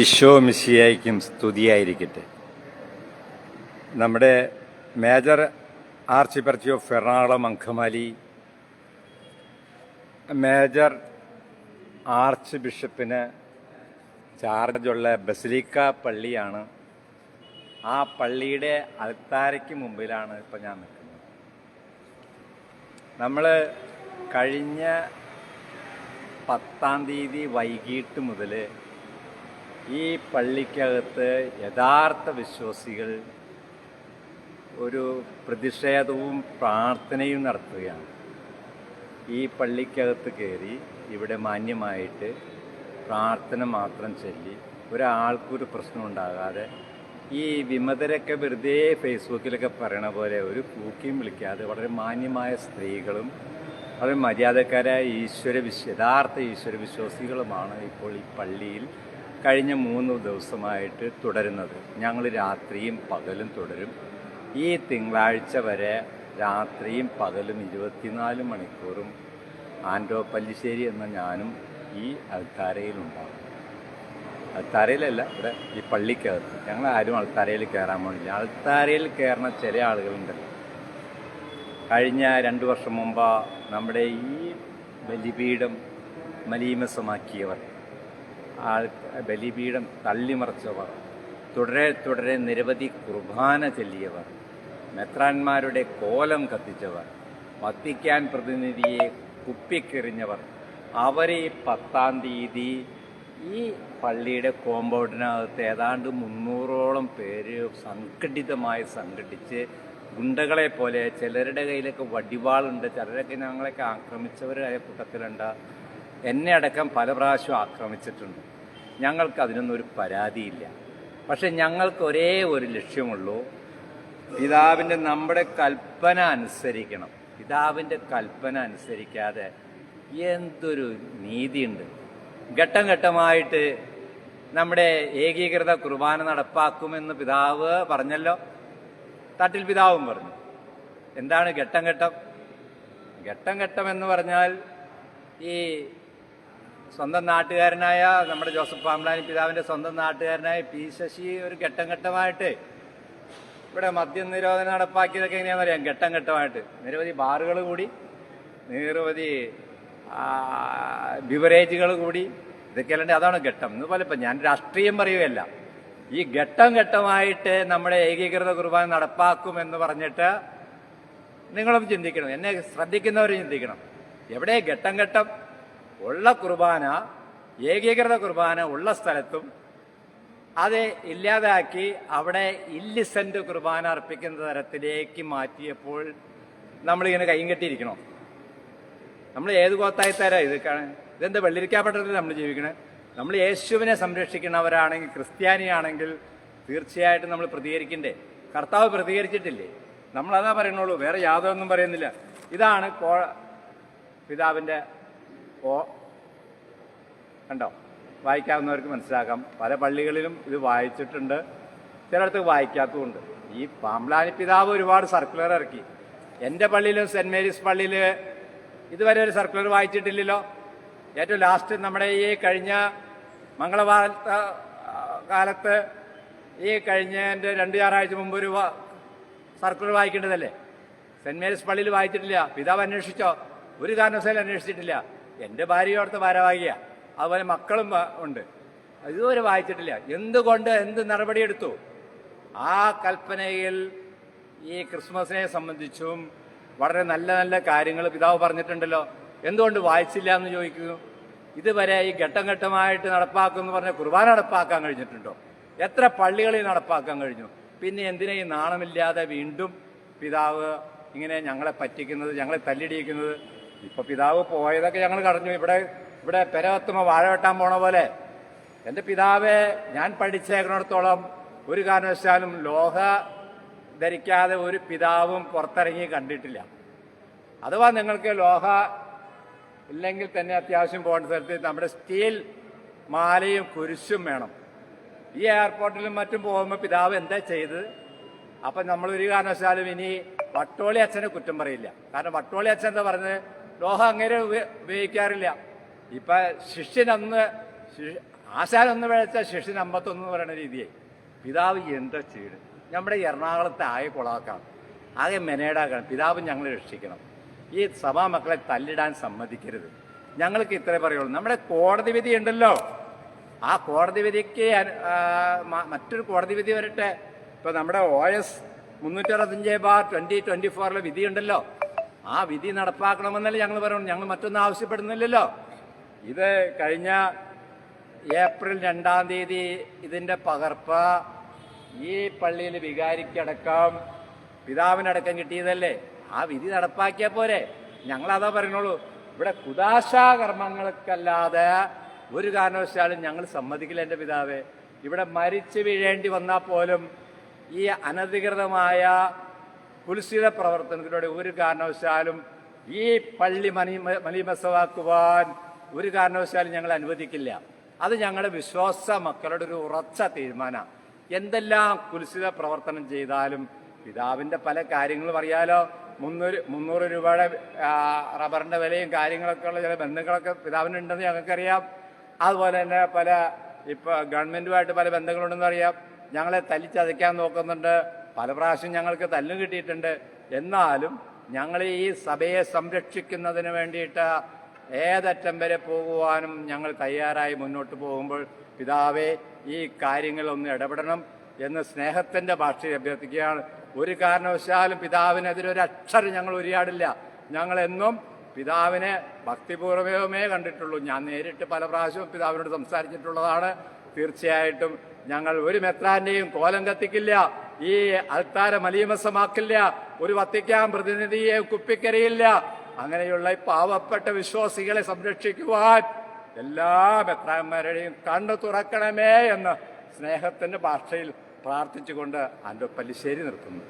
ഈശോ മിശിയായിക്കും സ്തുതിയായിരിക്കട്ടെ. നമ്മുടെ major archbishop of Ernakulam Angamaly major arch ബിഷപ്പിന് ചാർജുള്ള ബസിലിക്ക പള്ളിയാണ്. ആ പള്ളിയുടെ അൾത്താരയ്ക്ക് മുമ്പിലാണ് ഇപ്പം ഞാൻ നിൽക്കുന്നത്. നമ്മൾ കഴിഞ്ഞ പത്താം തീയതി വൈകിട്ട് മുതൽ ഈ പള്ളിക്കകത്ത് യഥാർത്ഥ വിശ്വാസികൾ ഒരു പ്രതിഷേധവും പ്രാർത്ഥനയും നടത്തുകയാണ്. ഈ പള്ളിക്കകത്ത് കയറി ഇവിടെ മാന്യമായിട്ട് പ്രാർത്ഥന മാത്രം ചൊല്ലി ഒരാൾക്കൊരു പ്രശ്നം ഉണ്ടാകാതെ ഈ വിമതരൊക്കെ വെറുതെ ഫേസ്ബുക്കിലൊക്കെ പറയണ പോലെ ഒരു കൂക്കിയും വിളിക്കാതെ വളരെ മാന്യമായ സ്ത്രീകളും വളരെ മര്യാദക്കാരായ ഈശ്വര വിശ്വ യഥാർത്ഥ ഈശ്വര വിശ്വാസികളുമാണ് ഇപ്പോൾ ഈ പള്ളിയിൽ കഴിഞ്ഞ മൂന്ന് ദിവസമായിട്ട് തുടരുന്നത്. ഞങ്ങൾ രാത്രിയും പകലും തുടരും. ഈ തിങ്കളാഴ്ച വരെ രാത്രിയും പകലും ഇരുപത്തിനാല് മണിക്കൂറും ആൻഡോ പല്ലിശ്ശേരി എന്ന ഞാനും ഈ അൾത്താരയിലുണ്ടാകും അൾത്താരയിലല്ല ഇവിടെ ഈ പള്ളിക്കകത്ത്. ഞങ്ങൾ ആരും അൾത്താരയിൽ കയറാൻ പോകുന്നില്ല അൾത്താരയിൽ കയറുന്ന ചില ആളുകളുണ്ടല്ലോ. കഴിഞ്ഞ രണ്ട് വർഷം മുമ്പ് നമ്മുടെ ഈ ബലിപീഠം മലീമസമാക്കിയവർ ആൾ ബലിപീഠം തള്ളിമറിച്ചവർ. തുടരെ തുടരെ നിരവധി കുർബാന ചൊല്ലിയവർ. മെത്രാന്മാരുടെ കോലം കത്തിച്ചവർ. വത്തിക്കാൻ പ്രതിനിധിയെ കുപ്പിക്കെറിഞ്ഞവർ. അവരെ പത്താം തീയതി ഈ പള്ളിയുടെ കോമ്പൗണ്ടിനകത്ത് ഏതാണ്ട് മുന്നൂറോളം പേര് സംഘടിതമായി സംഘടിച്ച് ഗുണ്ടകളെ പോലെ ചിലരുടെ കയ്യിലൊക്കെ വടിവാളുണ്ട് ചിലരൊക്കെ ഞങ്ങളൊക്കെ ആക്രമിച്ചവരായ കൂട്ടത്തിലുണ്ട്. എന്നെ അടക്കം പല പ്രാവശ്യം ആക്രമിച്ചിട്ടുണ്ട്. ഞങ്ങൾക്ക് അതിനൊന്നും ഒരു പരാതിയില്ല. പക്ഷെ ഞങ്ങൾക്ക് ഒരേ ഒരു ലക്ഷ്യമുള്ളൂ. പിതാവിന്റെ നമ്മുടെ കൽപ്പന അനുസരിക്കണം. പിതാവിന്റെ കൽപ്പന അനുസരിക്കാതെ എന്തൊരു നീതിയുണ്ട്. ഘട്ടം ഘട്ടമായിട്ട് നമ്മുടെ ഏകീകൃത കുർബാന നടപ്പാക്കുമെന്ന് പിതാവ് പറഞ്ഞല്ലോ. തട്ടിൽ പിതാവും പറഞ്ഞു. എന്താണ് ഘട്ടം ഘട്ടം? ഘട്ടം ഘട്ടം എന്ന് പറഞ്ഞാൽ ഈ സ്വന്തം നാട്ടുകാരനായ നമ്മുടെ ജോസഫ് പാമ്പ്ലാനി പിതാവിന്റെ സ്വന്തം നാട്ടുകാരനായ പി ശശി ഒരു ഘട്ടം ഘട്ടമായിട്ട് ഇവിടെ മദ്യം നിരോധനം നടപ്പാക്കിയതൊക്കെ എങ്ങനെയാണെന്ന് അറിയാം. ഘട്ടം ഘട്ടമായിട്ട്. നിരവധി ബാറുകൾ കൂടി നിരവധി ബിവറേജുകൾ കൂടി ഇതൊക്കെ അല്ലാണ്ട് അതാണ് ഘട്ടം. ഇതുപോലെ ഇപ്പം ഞാൻ രാഷ്ട്രീയം പറയുകയല്ല. ഈ ഘട്ടം ഘട്ടമായിട്ട് നമ്മുടെ ഏകീകൃത കുർബാന നടപ്പാക്കുമെന്ന് പറഞ്ഞിട്ട് നിങ്ങളും ചിന്തിക്കണം. എന്നെ ശ്രദ്ധിക്കുന്നവർ ചിന്തിക്കണം. എവിടെ ഘട്ടം ഘട്ടം? ഉള്ള കുർബാന ഏകീകൃത കുർബാന ഉള്ള സ്ഥലത്തും അത് ഇല്ലാതാക്കി അവിടെ ഇല്ലിസെന്റ് കുർബാന അർപ്പിക്കുന്ന തരത്തിലേക്ക് മാറ്റിയപ്പോൾ നമ്മളിങ്ങനെ കൈയും കെട്ടിയിരിക്കണോ? നമ്മൾ ഏത് ഗോത്തായി തരാ ഇത് ഇതെന്താ വെള്ളിരിക്കാപ്പെട്ടതിൽ നമ്മൾ ജീവിക്കണേ? നമ്മൾ യേശുവിനെ സംരക്ഷിക്കുന്നവരാണെങ്കിൽ ക്രിസ്ത്യാനിയാണെങ്കിൽ തീർച്ചയായിട്ടും നമ്മൾ പ്രതികരിക്കണ്ടേ? കർത്താവ് പ്രതികരിച്ചിട്ടില്ലേ? നമ്മളതാ പറയണുള്ളൂ വേറെ യാതൊന്നും പറയുന്നില്ല. ഇതാണ് കോ പിതാവിന്റെ ഓ കണ്ടോ? വായിക്കാവുന്നവർക്ക് മനസ്സിലാക്കാം. പല പള്ളികളിലും ഇത് വായിച്ചിട്ടുണ്ട്. ചിലയിടത്ത് വായിക്കാത്തതുണ്ട് ഈ പാമ്പ്ലാനി പിതാവ് ഒരുപാട് സർക്കുലർ ഇറക്കി. എന്റെ പള്ളിയിലും സെന്റ് മേരീസ് പള്ളിയിൽ ഇതുവരെ ഒരു സർക്കുലർ വായിച്ചിട്ടില്ലല്ലോ. ഏറ്റവും ലാസ്റ്റ് നമ്മുടെ ഈ കഴിഞ്ഞ മംഗളവാർത്ത കാലത്ത് ഈ കഴിഞ്ഞ എന്റെ രണ്ട് ഞായറാഴ്ച മുമ്പ് ഒരു സർക്കുലർ വായിക്കേണ്ടതല്ലേ? സെന്റ് മേരീസ് പള്ളിയിൽ വായിച്ചിട്ടില്ല. പിതാവ് അന്വേഷിച്ചോ? ഒരു കാരണവശാലും അന്വേഷിച്ചിട്ടില്ല. എന്റെ ഭാര്യ അവിടുത്തെ ഭാരവാഹിയ. അതുപോലെ മക്കളും ഉണ്ട്. ഇതുവരെ വായിച്ചിട്ടില്ല. എന്തുകൊണ്ട് എന്ത് നടപടിയെടുത്തു ആ കൽപ്പനയിൽ ഈ ക്രിസ്മസിനെ സംബന്ധിച്ചും വളരെ നല്ല നല്ല കാര്യങ്ങൾ പിതാവ് പറഞ്ഞിട്ടുണ്ടല്ലോ. എന്തുകൊണ്ട് വായിച്ചില്ല എന്ന് ചോദിക്കുന്നു? ഇതുവരെ ഈ ഘട്ടം ഘട്ടമായിട്ട് നടപ്പാക്കുമെന്ന് പറഞ്ഞ കുർബാന നടപ്പാക്കാൻ കഴിഞ്ഞിട്ടുണ്ടോ? എത്ര പള്ളികളിൽ നടപ്പാക്കാൻ കഴിഞ്ഞു? പിന്നെ എന്തിനാ ഈ നാണമില്ലാതെ വീണ്ടും പിതാവ് ഇങ്ങനെ ഞങ്ങളെ പറ്റിക്കുന്നത് ഞങ്ങളെ തല്ലിടിയിക്കുന്നത്? ഇപ്പൊ പിതാവ് പോയതൊക്കെ ഞങ്ങൾ കടഞ്ഞു. ഇവിടെ ഇവിടെ പെരവത്തുമ വാഴ വെട്ടാൻ പോണ പോലെ. എന്റെ പിതാവെ ഞാൻ പഠിച്ചേക്കണത്തോളം ഒരു കാരണവശാലും ലോഹ ധരിക്കാതെ ഒരു പിതാവും പുറത്തിറങ്ങി കണ്ടിട്ടില്ല. അഥവാ നിങ്ങൾക്ക് ലോഹ ഇല്ലെങ്കിൽ തന്നെ അത്യാവശ്യം പോകേണ്ട സ്ഥലത്ത് നമ്മുടെ സ്റ്റീൽ മാലയും കുരിശും വേണം. ഈ എയർപോർട്ടിലും മറ്റും പോകുമ്പോൾ പിതാവ് എന്താ ചെയ്തത് അപ്പം നമ്മൾ ഒരു കാരണവശാലും ഇനി വട്ടോളി അച്ഛനെ കുറ്റം പറയില്ല. കാരണം വട്ടോളി അച്ഛൻ എന്താ പറഞ്ഞത്? ലോഹ അങ്ങനെ ഉപ- ഉപയോഗിക്കാറില്ല. ഇപ്പൊ ശിഷ്യൻ അന്ന് ആശാൻ ഒന്ന് വിളിച്ച ശിഷ്യൻ അമ്പത്തൊന്ന് പറയുന്ന രീതിയെ പിതാവ് എന്താ ചെയ്യണം? നമ്മുടെ എറണാകുളത്തെ ആയ കുളാക്കണം ആകെ മെനേടാക്കണം പിതാവ് ഞങ്ങളെ രക്ഷിക്കണം. ഈ സഭാ മക്കളെ തല്ലിടാൻ സമ്മതിക്കരുത്. ഞങ്ങൾക്ക് ഇത്രേ പറയുള്ളൂ. നമ്മുടെ കോടതി വിധി ഉണ്ടല്ലോ. ആ കോടതി വിധിക്ക് മറ്റൊരു കോടതി വിധി വരട്ടെ. ഇപ്പൊ നമ്മുടെ ഒ എസ് മുന്നൂറ്റി അറുപത്തഞ്ച് ബാർ ട്വന്റി ട്വന്റി ഫോറിലെ വിധി ഉണ്ടല്ലോ ആ വിധി നടപ്പാക്കണമെന്നല്ലേ ഞങ്ങൾ പറയണം ഞങ്ങൾ മറ്റൊന്നും ആവശ്യപ്പെടുന്നില്ലല്ലോ. ഇത് കഴിഞ്ഞ ഏപ്രിൽ രണ്ടാം തീയതി ഇതിന്റെ പകർപ്പ് ഈ പള്ളിയിൽ വികാരിക്കടക്കം പിതാവിനടക്കം കിട്ടിയതല്ലേ? ആ വിധി നടപ്പാക്കിയ പോരെ. ഞങ്ങൾ അതാ പറയുന്നുള്ളൂ. ഇവിടെ കുദാശാ കർമ്മങ്ങൾക്കല്ലാതെ ഒരു കാരണവശാലും ഞങ്ങൾ സമ്മതിക്കില്ല എന്റെ പിതാവേ. ഇവിടെ മരിച്ചു വീഴേണ്ടി വന്നാൽ പോലും ഈ അനധികൃതമായ കുൽസിത പ്രവർത്തനത്തിലൂടെ ഒരു കാരണവശാലും ഈ പള്ളി മണി മലീമസമാക്കുവാൻ ഒരു കാരണവശാലും ഞങ്ങൾ അനുവദിക്കില്ല. അത് ഞങ്ങളുടെ വിശ്വാസ മക്കളുടെ ഒരു ഉറച്ച തീരുമാനമാണ്. എന്തെല്ലാം കുൽസിത പ്രവർത്തനം ചെയ്താലും പിതാവിന്റെ പല കാര്യങ്ങളും അറിയാലോ. മുന്നൂറ് മുന്നൂറ് രൂപയുടെ റബ്ബറിന്റെ വിലയും കാര്യങ്ങളൊക്കെ ഉള്ള ചില ബന്ധങ്ങളൊക്കെ പിതാവിനുണ്ടെന്ന് ഞങ്ങൾക്കറിയാം. അതുപോലെ തന്നെ പല ഇപ്പോൾ ഗവൺമെന്റുമായിട്ട് പല ബന്ധങ്ങളുണ്ടെന്ന് അറിയാം. ഞങ്ങളെ തല്ലിച്ചതയ്ക്കാൻ നോക്കുന്നുണ്ട്. പല പ്രാവശ്യം ഞങ്ങൾക്ക് തല്ലു കിട്ടിയിട്ടുണ്ട്. എന്നാലും ഞങ്ങൾ ഈ സഭയെ സംരക്ഷിക്കുന്നതിന് വേണ്ടിയിട്ട് ഏതറ്റം വരെ പോകുവാനും ഞങ്ങൾ തയ്യാറായി മുന്നോട്ട് പോകുമ്പോൾ പിതാവെ ഈ കാര്യങ്ങളൊന്ന് ഇടപെടണം എന്ന് സ്നേഹത്തിന്റെ ഭാഷയിൽ അഭ്യർത്ഥിക്കുകയാണ്. ഒരു കാരണവശാലും പിതാവിനെതിരെ ഒരു അക്ഷരം ഞങ്ങൾ ഉരിയാടില്ല. ഞങ്ങളെന്നും പിതാവിനെ ഭക്തിപൂർവമേ കണ്ടിട്ടുള്ളൂ. ഞാൻ നേരിട്ട് പല പ്രാവശ്യവും പിതാവിനോട് സംസാരിച്ചിട്ടുള്ളതാണ്. തീർച്ചയായിട്ടും ഞങ്ങൾ ഒരു മെത്രാന്റെയും കോലം കത്തിക്കില്ല. ഈ അൽത്താര മലീമസമാക്കില്ല ഒരു വത്തിക്കാൻ പ്രതിനിധിയെ കുപ്പിക്കരയില്ല. അങ്ങനെയുള്ള പാവപ്പെട്ട വിശ്വാസികളെ സംരക്ഷിക്കുവാൻ എല്ലാ മെത്രാന്മാരുടെയും കണ്ണു തുറക്കണമേ എന്ന് സ്നേഹത്തിന്റെ ഭാഷയിൽ പ്രാർത്ഥിച്ചുകൊണ്ട് അന്റെ പല്ലിശ്ശേരി നിർത്തുന്നു.